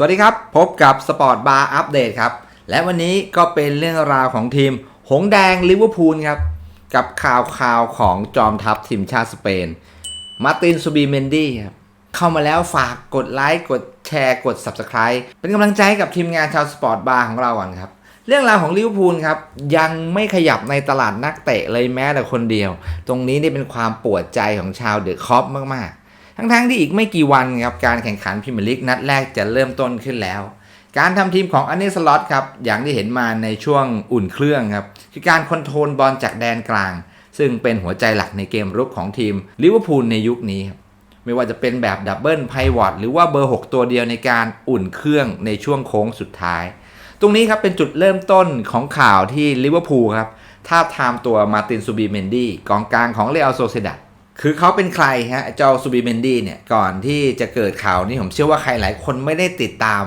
สวัสดีครับ พบกับสปอร์ตบาร์อัปเดตครับ และวันนี้ก็เป็นเรื่องราวของทีม หงแดงลิเวอร์พูลครับ กับข่าวข่าวของจอมทัพทีมชาติสเปน มาร์ตินซูบีเมนดี้ครับ เข้ามาแล้วฝากกดไลค์กดแชร์กด Subscribe เป็นกำลังใจให้กับทีมงานชาวสปอร์ตบาร์ของเราก่อนครับ เรื่องราวของลิเวอร์พูลครับยังไม่ขยับในตลาดนักเตะเลยแม้แต่คนเดียว ตรงนี้นี่เป็นความปวดใจของชาวเดอะคอปมากๆ ทั้งๆที่อีกไม่กี่วันครับการแข่งขันพรีเมียร์ลีกนัดแรกจะเริ่มต้นขึ้นแล้ว การทำทีมของอันเนสล็อตครับอย่างที่เห็นมาในช่วงอุ่นเครื่องครับคือการคอนโทรลบอลจากแดนกลาง ซึ่งเป็นหัวใจหลักในเกมรุกของทีมลิเวอร์พูลในยุคนี้ครับไม่ว่าจะเป็นแบบดับเบิลไพวอตหรือว่าเบอร์ 6 ตัวเดียวในการอุ่นเครื่องในช่วงโค้งสุดท้าย ตรงนี้ครับเป็นจุดเริ่มต้นของข่าวที่ลิเวอร์พูลครับท้าทามตัวมาร์ตินซูบีเมนดี้กองกลางของเรอัลโซเซดัด คือเขาเป็นใครฮะเจ้าซูบีเมนดี้เนี่ยก่อนที่จะเกิดข่าวนี้ผมเชื่อว่าใครหลายคนไม่ได้ติดตาม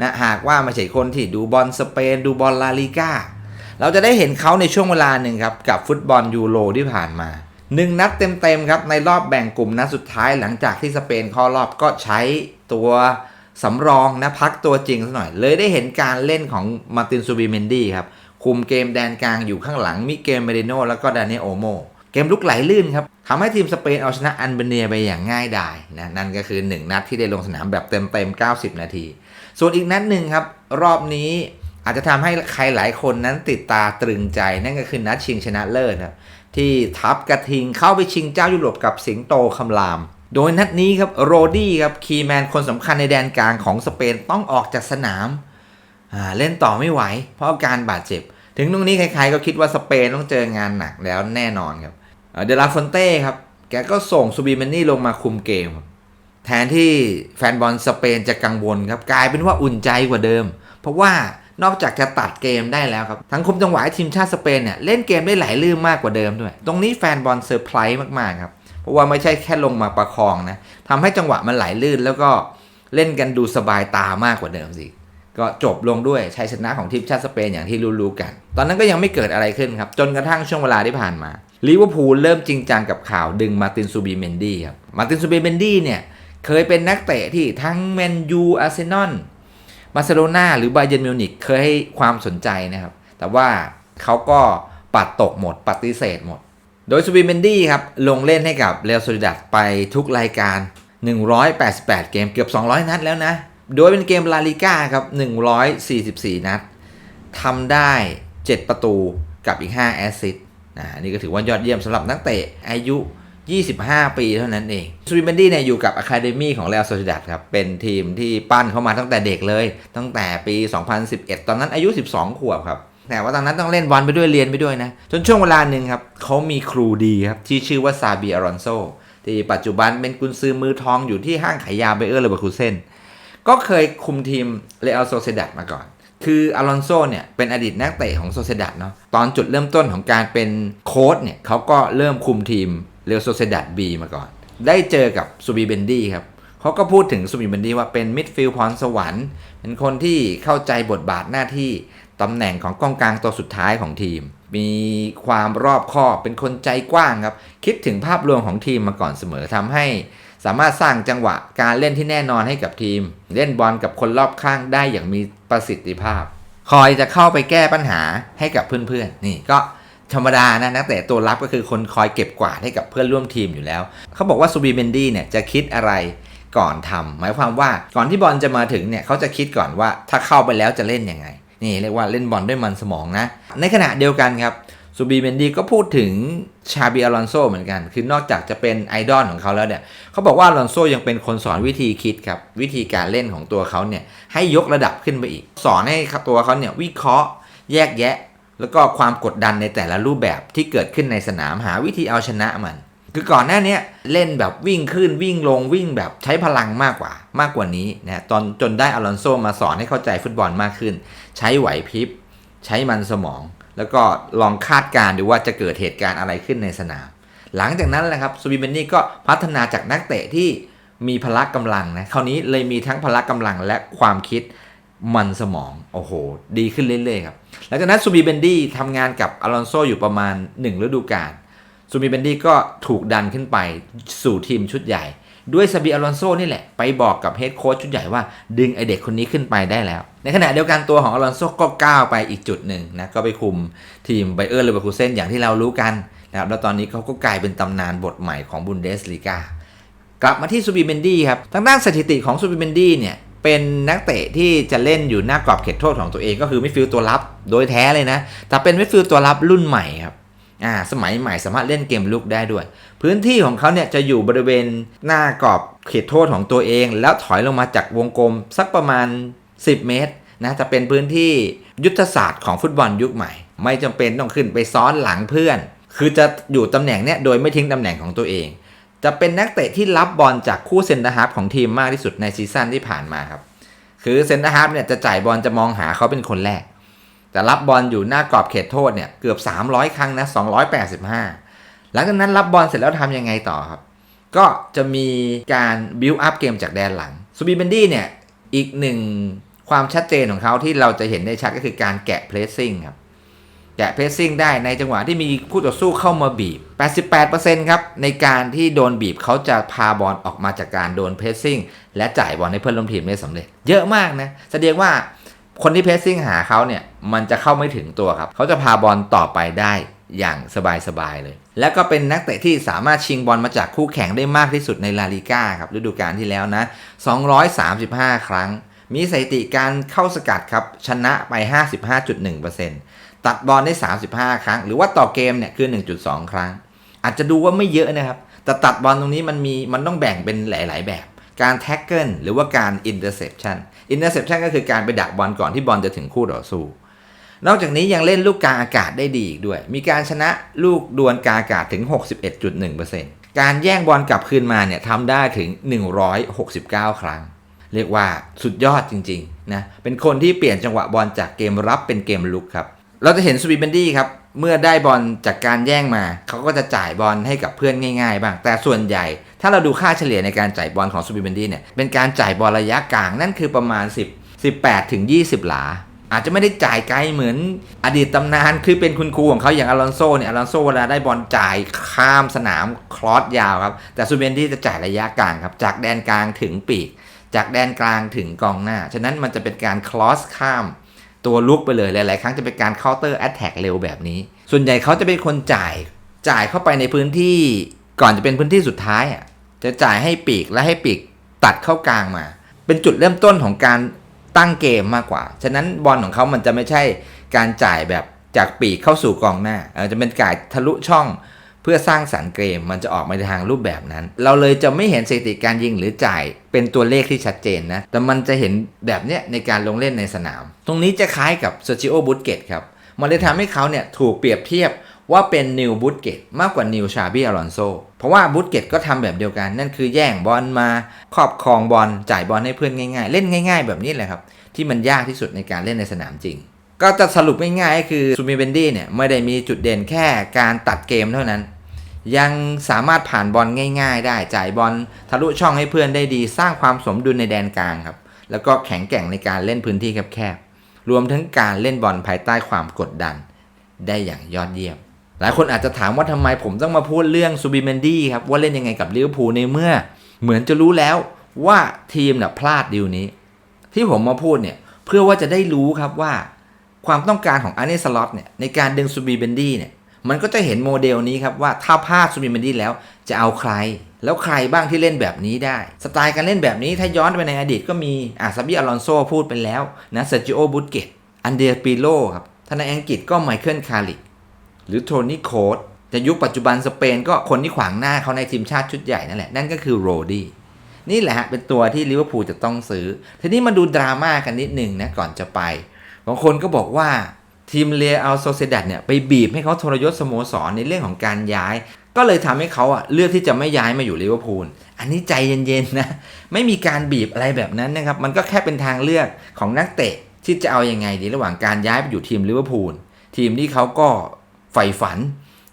นะหากว่าไม่ใช่คนที่ดูบอลสเปน ดูบอลลาลิก้าเราจะได้เห็นเขาในช่วงเวลาหนึ่งครับกับฟุตบอลยูโรที่ผ่านมาหนึ่งนัดเต็มๆครับในรอบแบ่งกลุ่มนัดสุดท้ายหลังจากที่สเปนเข้ารอบก็ใช้ตัวสำรองนะพักตัวจริงซะหน่อย เลยได้เห็นการเล่นของมาร์ตินซูบิเมนดี้ครับคุมเกมแดนกลางอยู่ข้างหลังมิเกลเมเดโนแล้วก็ดานิเอลโอโม เกมลุกไหลลื่นครับทำให้ทีมสเปนเอาชนะอันเบเนียไปอย่างง่ายดายนะนั่นก็คือ 1 นัดที่ได้ลงสนามแบบเต็มๆ 90 นาที ส่วนอีกนัดหนึ่งครับ รอบนี้อาจจะทำให้ใครหลายคนนั้นติดตาตรึงใจ นั่นก็คือนัดชิงชนะเลิศครับที่ทัพกระทิงเข้าไปชิงเจ้ายุโรปกับสิงโตคำราม โดยนัดนี้ครับโรดี้ครับคีแมนคนสำคัญในแดนกลางของสเปนต้องออกจากสนามอ่าเล่นต่อไม่ไหว เพราะอาการบาดเจ็บ ถึงตรงนี้ใครๆก็คิดว่าสเปนต้องเจองานหนักแล้วแน่นอนครับ เดลาฟอนเต้ครับ แกก็ส่งซูบิเมนนี่ลงมาคุมเกม แทนที่แฟนบอลสเปนจะกังวลครับ กลายเป็นว่าอุ่นใจกว่าเดิม เพราะว่านอกจากจะตัดเกมได้แล้วครับ ทั้งคุมจังหวะทีมชาติสเปนเนี่ยเล่นเกมได้ไหลลื่นมากกว่าเดิมด้วย ตรงนี้แฟนบอลเซอร์ไพรส์มากๆครับ เพราะว่าไม่ใช่แค่ลงมาประคองนะทำให้จังหวะมันไหลลื่นแล้วก็เล่นกันดูสบายตามากกว่าเดิมสิก็จบลงด้วยชัยชนะของทีมชาติสเปนอย่างที่รู้ๆกัน ตอนนั้นก็ยังไม่เกิดอะไรขึ้นครับ จนกระทั่งช่วงเวลาที่ผ่านมา ลิเวอร์พูลเริ่มจริงจังกับข่าวดึงมาตินซูบีเมนดี้ครับมาตินซูบีเมนดี้เนี่ยเคยเป็นนักเตะที่ทั้งแมนยูอาร์เซนอลบาร์เซโลนาหรือบาเยนมิวนิกเคยให้ความสนใจนะครับ แต่ว่าเขาก็ปัดตกหมดปฏิเสธหมด โดยซูบีเมนดี้ครับลงเล่นให้กับเรอัลโซลิดัดไปทุกรายการ 188 เกมเกือบ 200 นัดแล้วนะ โดยเป็นเกมลาลิก้าครับ 144 นัดทำได้ 7 ประตูกับอีก 5 แอสซิสต นะนี่ก็ถือว่ายอดเยี่ยมสำหรับนักเตะอายุ 25 ปีเท่านั้นเองซูบิเบนดี้เนี่ยอยู่กับอะคาเดมี่ของเรอัลโซซิดัดครับ เป็นทีมที่ปั้นเข้ามาตั้งแต่เด็กเลย ตั้งแต่ปี 2011 ตอนนั้นอายุ 12 ขวบครับ แต่ว่าตอนนั้นต้องเล่นบอลไปด้วยเรียนไปด้วยนะ จนช่วงเวลาหนึ่งครับเขามีครูดีครับ ที่ชื่อว่าซาบีอารอนโซที่ปัจจุบันเป็นกุนซือมือทองอยู่ที่ห้างขายยาเบเออร์เลเวอร์คูเซนก็เคยคุมทีมเรอัลโซเซดัดมาก่อน คืออลอนโซเนี่ยเป็นอดีตนักเตะของโซเซดัดเนาะตอนจุดเริ่มต้นของการเป็นโค้ชเนี่ยเขาก็เริ่มคุมทีมเรอัลโซเซดัดบีมาก่อน ได้เจอกับซูบีเบนดี้ครับเขาก็พูดถึงซูบีเบนดี้ว่าเป็นมิดฟิลด์พรสวรรค์เป็นคนที่เข้าใจบทบาทหน้าที่ตำแหน่งของกองกลางตัวสุดท้ายของทีม มีความรอบคอบเป็นคนใจกว้างครับ คิดถึงภาพรวมของทีมมาก่อนเสมอทำให้ สามารถสร้างจังหวะการเล่นที่แน่นอนให้กับทีม เล่นบอลกับคนรอบข้างได้อย่างมีประสิทธิภาพ คอยจะเข้าไปแก้ปัญหาให้กับเพื่อนๆ นี่ก็ธรรมดานะนักเตะตัวรับก็คือคนคอยเก็บกวาดให้กับเพื่อนร่วมทีมอยู่แล้ว เขาบอกว่าซูบีเบนดี้เนี่ยจะคิดอะไรก่อนทำหมายความว่าก่อนที่บอลจะมาถึงเนี่ยเขาจะคิดก่อนว่าถ้าเข้าไปแล้วจะเล่นยังไง นี่เรียกว่าเล่นบอลด้วยมันสมองนะ ในขณะเดียวกันครับ ซูบีเบนดีก็พูดถึงชาบีอลอนโซเหมือนกัน คือนอกจากจะเป็นไอดอลของเขาแล้วเนี่ย เขาบอกว่าอลอนโซยังเป็นคนสอนวิธีคิดครับ วิธีการเล่นของตัวเขาเนี่ย ให้ยกระดับขึ้นไปอีก สอนให้ตัวเขาเนี่ยวิเคราะห์ แยกแยะ แล้วก็ความกดดันในแต่ละรูปแบบที่เกิดขึ้นในสนามหาวิธีเอาชนะมัน คือก่อนหน้านี้เล่นแบบวิ่งขึ้นวิ่งลงวิ่งแบบใช้พลังมากกว่ามากกว่านี้นะตอนจนได้อลอนโซมาสอนให้เข้าใจฟุตบอลมากขึ้น ใช้ไหวพริบใช้มันสมอง แล้วก็ลองคาดการณ์ดูว่าจะเกิดเหตุการณ์อะไรขึ้นในสนาม หลังจากนั้นแหละครับซูบิเบนนี่ก็พัฒนาจากนักเตะที่มีพละกำลังนะคราวนี้เลยมีทั้งพละกำลังและความคิดมันสมอง โอ้โห ดีขึ้นเรื่อยๆครับหลังจากนั้นซูบิเบนดี้ทำงานกับอลอนโซอยู่ประมาณ 1 ฤดูกาลซูบิเบนดี้ก็ถูกดันขึ้นไปสู่ทีมชุดใหญ่ ด้วยซาบีอลอนโซนี่แหละ ไปบอกกับเฮดโค้ชชุดใหญ่ว่า ดึงไอเด็กคนนี้ขึ้นไปได้แล้ว ในขณะเดียวกันตัวของอลอนโซก็ก้าวไปอีกจุดหนึ่งนะก็ไปคุมทีมไบเออร์เลเวอร์คูเซนอย่างที่เรารู้กันนะครับแล้วตอนนี้เขาก็กลายเป็นตำนานบทใหม่ของบุนเดสลีกากลับมาที่ซูบิเมนดี้ครับทางด้านสถิติของซูบิเมนดี้เนี่ยเป็นนักเตะที่จะเล่นอยู่หน้ากรอบเขตโทษของตัวเองก็คือมิดฟิลด์ตัวรับโดยแท้เลยนะ แต่เป็นมิดฟิลด์ตัวรับรุ่นใหม่ครับ อ่าสมัยใหม่สามารถเล่นเกมลุกได้ด้วย พื้นที่ของเขาเนี่ยจะอยู่บริเวณหน้ากรอบเขตโทษของตัวเอง แล้วถอยลงมาจากวงกลมสักประมาณ 10 เมตรนะจะเป็นพื้นที่ยุทธศาสตร์ของฟุตบอลยุคใหม่ ไม่จำเป็นต้องขึ้นไปซ้อนหลังเพื่อน คือจะอยู่ตำแหน่งเนี่ยโดยไม่ทิ้งตำแหน่งของตัวเอง จะเป็นนักเตะที่รับบอลจากคู่เซนเตอร์ฮาร์ฟของทีมมากที่สุดในซีซั่นที่ผ่านมาครับคือเซนเตอร์ฮาร์ฟเนี่ยจะจ่ายบอลจะมองหาเขาเป็นคนแรก แต่รับบอลอยู่หน้ากรอบเขตโทษเนี่ยเกือบ 300 ครั้งนะ285 หลังจากนั้นรับบอลเสร็จแล้วทำยังไงต่อครับ ก็จะมีการบิวอัพเกมจากแดนหลังซูบีเบนดี้เนี่ยอีกหนึ่งความชัดเจนของเขาที่เราจะเห็นได้ชัดก็คือการแกะเพรสซิ่งครับแกะเพรสซิ่งได้ในจังหวะที่มีคู่ต่อสู้เข้ามาบีบ 88%ครับในการที่โดนบีบเขาจะพาบอลออกมาจากการโดนเพรสซิ่งและจ่ายบอลให้เพื่อนร่วมทีมได้สำเร็จ เยอะมากนะแสดงว่า คนที่เพสซิ่งหาเขาเนี่ยมันจะเข้าไม่ถึงตัวครับ เขาจะพาบอลต่อไปได้อย่างสบายๆเลย แล้วก็เป็นนักเตะที่สามารถชิงบอลมาจากคู่แข่งได้มากที่สุดในลาลิก้าครับฤดูกาลที่แล้วนะ 235 ครั้ง มีสถิติการเข้าสกัดครับชนะไป 55.1%ตัดบอลได้ 35 ครั้ง หรือว่าต่อเกมเนี่ยคือ 1.2 ครั้ง อาจจะดูว่าไม่เยอะนะครับ แต่ตัดบอลตรงนี้มันมีมันต้องแบ่งเป็นหลาย ๆ แบบ การแท็กเกิลหรือว่าการอินเตอร์เซปชันอินเตอร์เซปชันก็คือการไปดักบอลก่อนที่บอลจะถึงคู่ต่อสู้ นอกจากนี้ยังเล่นลูกกลางอากาศได้ดีอีกด้วย มีการชนะลูกดวลกลางอากาศถึง 61.1%การแย่งบอลกลับคืนมาเนี่ยทำได้ถึง 169 ครั้ง เรียกว่าสุดยอดจริงๆนะ เป็นคนที่เปลี่ยนจังหวะบอลจากเกมรับเป็นเกมลุกครับ เราจะเห็นสวีเบนดี้ครับ เมื่อได้บอลจากการแย่งมา เขาก็จะจ่ายบอลให้กับเพื่อนง่ายๆบ้าง แต่ส่วนใหญ่ ถ้าเราดูค่าเฉลี่ยในการจ่ายบอลของสวีเบนดี้เนี่ย เป็นการจ่ายบอลระยะกลาง นั่นคือประมาณ 10 18ถึง20 หลา อาจจะไม่ได้จ่ายไกลเหมือนอดีตตำนาน คือเป็นคุณครูของเขาอย่างอลอนโซเนี่ย อลอนโซเวลาได้บอลจ่ายข้ามสนามคลอสยาวครับ แต่ซูเบนดี้จะจ่ายระยะกลางครับ จากแดนกลางถึงปีก จากแดนกลางถึงกองหน้า ฉะนั้นมันจะเป็นการคลอสข้าม ตัวลุกไปเลยหลาย ๆ ครั้งจะเป็นการเคาน์เตอร์แอตแทกเร็วแบบนี้ ส่วนใหญ่เขาจะเป็นคนจ่ายจ่ายเข้าไปในพื้นที่ก่อนจะเป็นพื้นที่สุดท้ายอะจะจ่ายให้ปีกและให้ปีกตัดเข้ากลางมา เป็นจุดเริ่มต้นของการตั้งเกมมากกว่า ฉะนั้นบอลของเขามันจะไม่ใช่การจ่ายแบบจากปีกเข้าสู่กองหน้าจะเป็นการทะลุช่อง เพื่อสร้างสรรค์เกมมันจะออกมาในทางรูปแบบนั้น เราเลยจะไม่เห็นสถิติการยิงหรือจ่ายเป็นตัวเลขที่ชัดเจนนะ แต่มันจะเห็นแบบเนี้ยในการลงเล่นในสนาม ตรงนี้จะคล้ายกับเซอร์จิโอบุตเกตครับ มันเลยทำให้เขาเนี่ยถูกเปรียบเทียบว่าเป็นนิวบุตเกตมากกว่านิวชาบีอลอนโซเพราะว่าบุตเกตก็ทำแบบเดียวกัน นั่นคือแย่งบอลมาครอบครองบอลจ่ายบอลให้เพื่อนง่าย ๆ เล่นง่าย ๆ แบบนี้แหละครับ ที่มันยากที่สุดในการเล่นในสนามจริง ก็จะสรุปง่ายๆก็คือซูมิเบนดี้เนี่ยไม่ได้มีจุดเด่นแค่การตัดเกมเท่านั้น ยังสามารถผ่านบอลง่ายๆ ได้จ่ายบอลทะลุช่องให้เพื่อนได้ดี สร้างความสมดุลในแดนกลางครับ แล้วก็แข็งแกร่งในการเล่นพื้นที่แคบๆรวมทั้งการเล่นบอลภายใต้ความกดดัน ได้อย่างยอดเยี่ยม หลายคนอาจจะถามว่าทำไมผมต้องมาพูดเรื่องซูบิเมนดี้ครับว่าเล่นยังไงกับลิเวอร์พูลในเมื่อ เหมือนจะรู้แล้วว่าทีมน่ะพลาดดีลนี้ ที่ผมมาพูดเนี่ยเพื่อว่าจะได้รู้ครับว่า ความต้องการของอาร์เนสล็อตเนี่ยในการดึงซูบิเบนดี้เนี่ย มันก็จะเห็นโมเดลนี้ครับว่าถ้าพลาดซูบิเมนดี้แล้วจะเอาใคร แล้วใครบ้างที่เล่นแบบนี้ได้ สไตล์การเล่นแบบนี้ถ้าย้อนไปในอดีตก็มีอาซาบิอลอนโซพูดไปแล้วนะเซอร์จิโอบุตเกตอันเดียปิโลครับถ้าในอังกฤษก็ไมเคิลคาริกหรือโทนี่โคดแต่ยุคปัจจุบันสเปนก็คนที่ขวางหน้าเขาในทีมชาติชุดใหญ่นั่นแหละ นั่นก็คือโรดี้นี่แหละฮะเป็นตัวที่ลิเวอร์พูลจะต้องซื้อ ทีนี้มาดูดราม่ากันนิดหนึ่งนะก่อนจะไปบางคนก็บอกว่า ทีมเรียอัลโซเซดัดเนี่ยไปบีบให้เขาทรยศสโมสรในเรื่องของการย้าย ก็เลยทำให้เขาอะเลือกที่จะไม่ย้ายมาอยู่ลิเวอร์พูลอันนี้ใจเย็นๆนะไม่มีการบีบอะไรแบบนั้นนะครับ มันก็แค่เป็นทางเลือกของนักเตะที่จะเอาอยัางไงดีระหว่างการย้ายไปอยู่ทีมลิเวอร์พูลทีมที่เขาก็ใฝ่ฝัน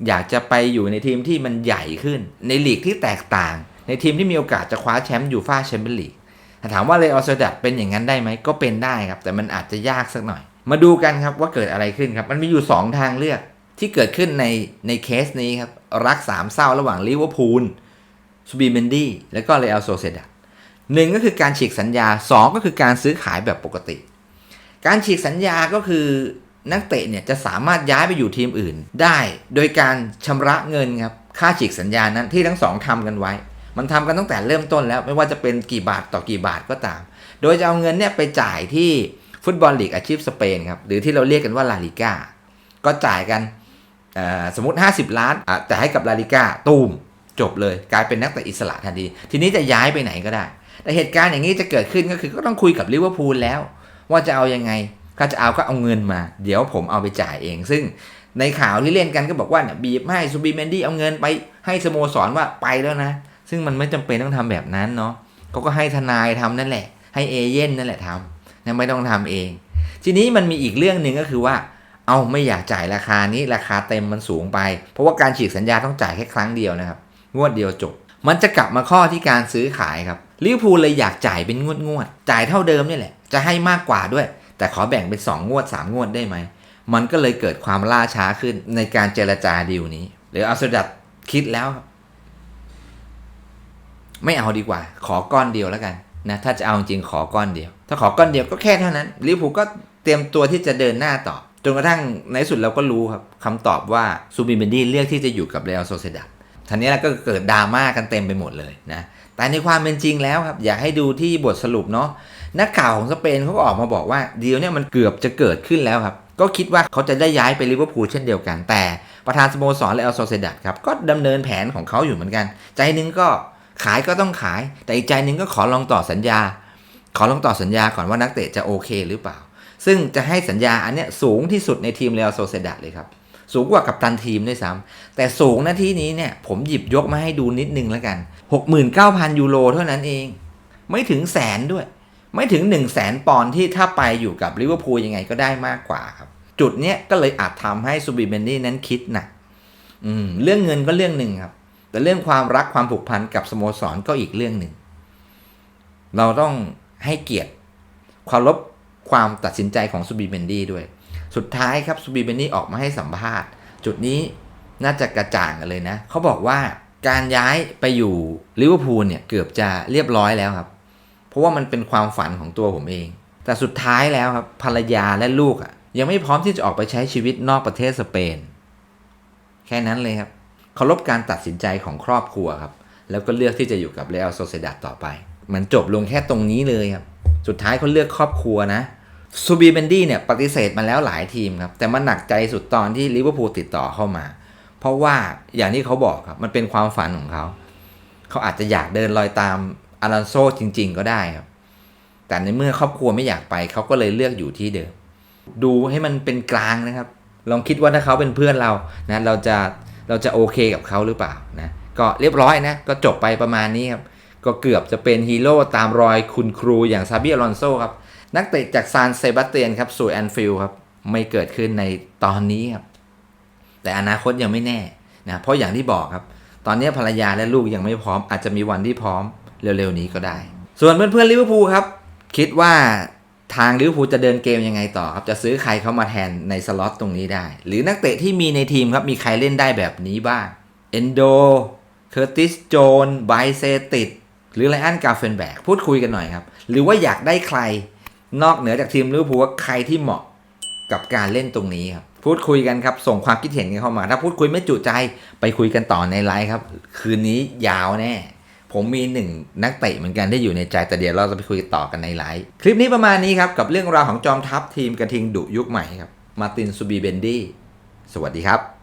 อยากจะไปอยู่ในทีมที่มันใหญ่ขึ้น ในลีกที่แตกต่าง ในทีมที่มีโอกาสจะคว้าแชมป์ยูฟ่าแชมเปี้ยนลีกถามว่าเลออสดัดเป็นอย่างนั้นได้ไหมก็เป็นได้ครับแต่มันอาจจะยากสักหน่อย มาดูกันครับว่าเกิดอะไรขึ้นครับ มันมีอยู่ 2 ทางเลือกที่เกิดขึ้นในในเคสนี้ครับ รักสามเศร้าระหว่างลิเวอร์พูลซูบีเบนดี้แล้วก็เรอัลโซเซดัดหนึ่งก็คือการฉีกสัญญาสองก็คือการซื้อขายแบบปกติ การฉีกสัญญาก็คือนักเตะเนี่ยจะสามารถย้ายไปอยู่ทีมอื่น ได้โดยการชำระเงินครับค่าฉีกสัญญานั้นที่ทั้งสองทำกันไว้ มันทำกันตั้งแต่เริ่มต้นแล้วไม่ว่าจะเป็นกี่บาทต่อกี่บาทก็ตาม โดยจะเอาเงินเนี่ยไปจ่ายที่ ฟุตบอลลีกอาชีพสเปนครับหรือที่เราเรียกกันว่าลาลิก้าก็จ่ายกันสมมติ 50 ล้านอะแต่ให้กับลาลิก้าตูมจบเลยกลายเป็นนักเตะอิสระทันที ทีนี้จะย้ายไปไหนก็ได้ แต่เหตุการณ์อย่างนี้จะเกิดขึ้นก็คือก็ต้องคุยกับลิเวอร์พูลแล้ว ว่าจะเอายังไงถ้าจะเอาก็เอาเงินมา เดี๋ยวผมเอาไปจ่ายเอง ซึ่งในข่าวที่เล่นกันก็บอกว่าเนี่ยบีบให้ซูบิเมนดี้เอาเงินไปให้สโมสรว่าไปแล้วนะ ซึ่งมันไม่จำเป็นต้องทำแบบนั้นเนาะเขาก็ให้ทนายทำนั่นแหละ ให้เอเย่นนั่นแหละทำ นะไม่ต้องทำเอง ทีนี้มันมีอีกเรื่องหนึ่งก็คือว่า เอาไม่อยากจ่ายราคานี้ราคาเต็มมันสูงไป เพราะว่าการฉีกสัญญาต้องจ่ายแค่ครั้งเดียวนะครับ งวดเดียวจบ มันจะกลับมาข้อที่การซื้อขายครับลิเวอร์พูลเลยอยากจ่ายเป็นงวดงวดจ่ายเท่าเดิมนี่แหละ จะให้มากกว่าด้วย แต่ขอแบ่งเป็น 2 งวด 3 งวดได้ไหม มันก็เลยเกิดความล่าช้าขึ้นในการเจรจาดีลนี้ หรืออัสดัดคิดแล้ว ไม่เอาดีกว่า ขอก้อนเดียวแล้วกัน นะถ้าจะเอาจริงขอก้อนเดียว ถ้าขอก้อนเดียวก็แค่เท่านั้นลิเวอร์พูลก็เตรียมตัวที่จะเดินหน้าต่อ จนกระทั่งในสุดเราก็รู้ครับคำตอบว่าซูบินเบนดี้เลือกที่จะอยู่กับเรอัลโซเซดัดทีนี้แล้วก็เกิดดราม่ากันเต็มไปหมดเลยนะแต่ในความเป็นจริงแล้วครับ อยากให้ดูที่บทสรุปเนาะนักข่าวของสเปนเขาก็ออกมาบอกว่าเดีลเนี่ยมันเกือบจะเกิดขึ้นแล้วครับ ก็คิดว่าเขาจะได้ย้ายไปลิเวอร์พูลเช่นเดียวกัน แต่ประธานสโมสรเรอัลโซเซดัดครับก็ดำเนินแผนของเขาอยู่เหมือนกัน ใจนึงก็ ขายก็ต้องขาย แต่อีกใจหนึงก็ขอลองต่อสัญญา ขอลองต่อสัญญาก่อนว่านักเตะจะโอเคหรือเปล่า ซึ่งจะให้สัญญาอันเนี้ยสูงที่สุดในทีมเรอัลโซเซดัดเลยครับ สูงกว่ากับตันทีมด้วยซ้ำแต่สูงหน้าที่นี้เนี่ยผมหยิบยกมาให้ดูนิดนึงแล้วกัน 69,000 ยูโรเท่านั้นเอง ไม่ถึงแสนด้วย ไม่ถึง 1 0 0 0 0แสนปอนด์ที่ถ้าไปอยู่กับลิเวอร์พูลยังไงก็ได้มากกว่าครับ จุดเนี้ยก็เลยอาจทำให้ซูบิเบนนี่นั้นคิดหนักอืมเรื่องเงินก็เรื่องหนึ่งครับ แต่เรื่องความรักความผูกพันกับสโมสรก็อีกเรื่องหนึ่ง เราต้องให้เกียรติความลบความตัดสินใจของซูบิเบนดี้ด้วย สุดท้ายครับซูบิเบนนี่ออกมาให้สัมภาษณ์ จุดนี้น่าจะกระจ่างกันเลยนะ เขาบอกว่าการย้ายไปอยู่ลิเวอร์พูลเนี่ยเกือบจะเรียบร้อยแล้วครับ เพราะว่ามันเป็นความฝันของตัวผมเอง แต่สุดท้ายแล้วครับภรรยาและลูกอะ่ะยังไม่พร้อมที่จะออกไปใช้ชีวิตนอกประเทศสเปน แค่นั้นเลยครับ เคารพการตัดสินใจของครอบครัวครับ แล้วก็เลือกที่จะอยู่กับเรอัลโซเซดัดต่อไป มันจบลงแค่ตรงนี้เลยครับ สุดท้ายเขาเลือกครอบครัวนะซูบีเบนดี้เนี่ยปฏิเสธมาแล้วหลายทีมครับ แต่มันหนักใจสุดตอนที่ลิเวอร์พูลติดต่อเข้ามา เพราะว่าอย่างที่เขาบอกครับ มันเป็นความฝันของเขา เขาอาจจะอยากเดินรอยตามอารันโซจริง ๆ ก็ได้ครับ แต่ในเมื่อครอบครัวไม่อยากไป เขาก็เลยเลือกอยู่ที่เดิม ดูให้มันเป็นกลางนะครับ ลองคิดว่าถ้าเขาเป็นเพื่อนเรานะเราจะ เราจะโอเคกับเขาหรือเปล่านะก็เรียบร้อยนะก็จบไปประมาณนี้ครับก็เกือบจะเป็นฮีโร่ตามรอยคุณครูอย่างซาบิอลอนโซครับนักเตะจากซานเซบาสเตียนครับสู่แอนฟิลด์ครับไม่เกิดขึ้นในตอนนี้ครับแต่อนาคตยังไม่แน่นะเพราะอย่างที่บอกครับ ตอนนี้ภรรยาและลูกยังไม่พร้อมอาจจะมีวันที่พร้อมเร็วๆนี้ก็ได้ ส่วนเพื่อนๆลิเวอร์พูลครับ คิดว่า ทางลิเวอร์พูลจะเดินเกมยังไงต่อครับ จะซื้อใครเข้ามาแทนในสล็อตตรงนี้ได้ หรือนักเตะที่มีในทีมครับ มีใครเล่นได้แบบนี้บ้างเอนโดเคอร์ติสโจนไบเซติดหรือไลอันกาเฟนแบกพูดคุยกันหน่อยครับ หรือว่าอยากได้ใคร นอกเหนือจากทีมลิเวอร์พูลว่าใครที่เหมาะกับการเล่นตรงนี้ครับ พูดคุยกันครับ ส่งความคิดเห็นกันเข้ามา ถ้าพูดคุยไม่จุใจไปคุยกันต่อในไลฟ์ครับ คืนนี้ยาวแน่ ผมมีหนึ่งนักเตะเหมือนกันที่อยู่ในใจแต่เดี๋ยวเราจะไปคุยต่อกันในไลฟ์คลิปนี้ประมาณนี้ครับ กับเรื่องราวของจอมทัพทีมกระทิงดุยุคใหม่ครับ มาตินซูบีเบนดี้ สวัสดีครับ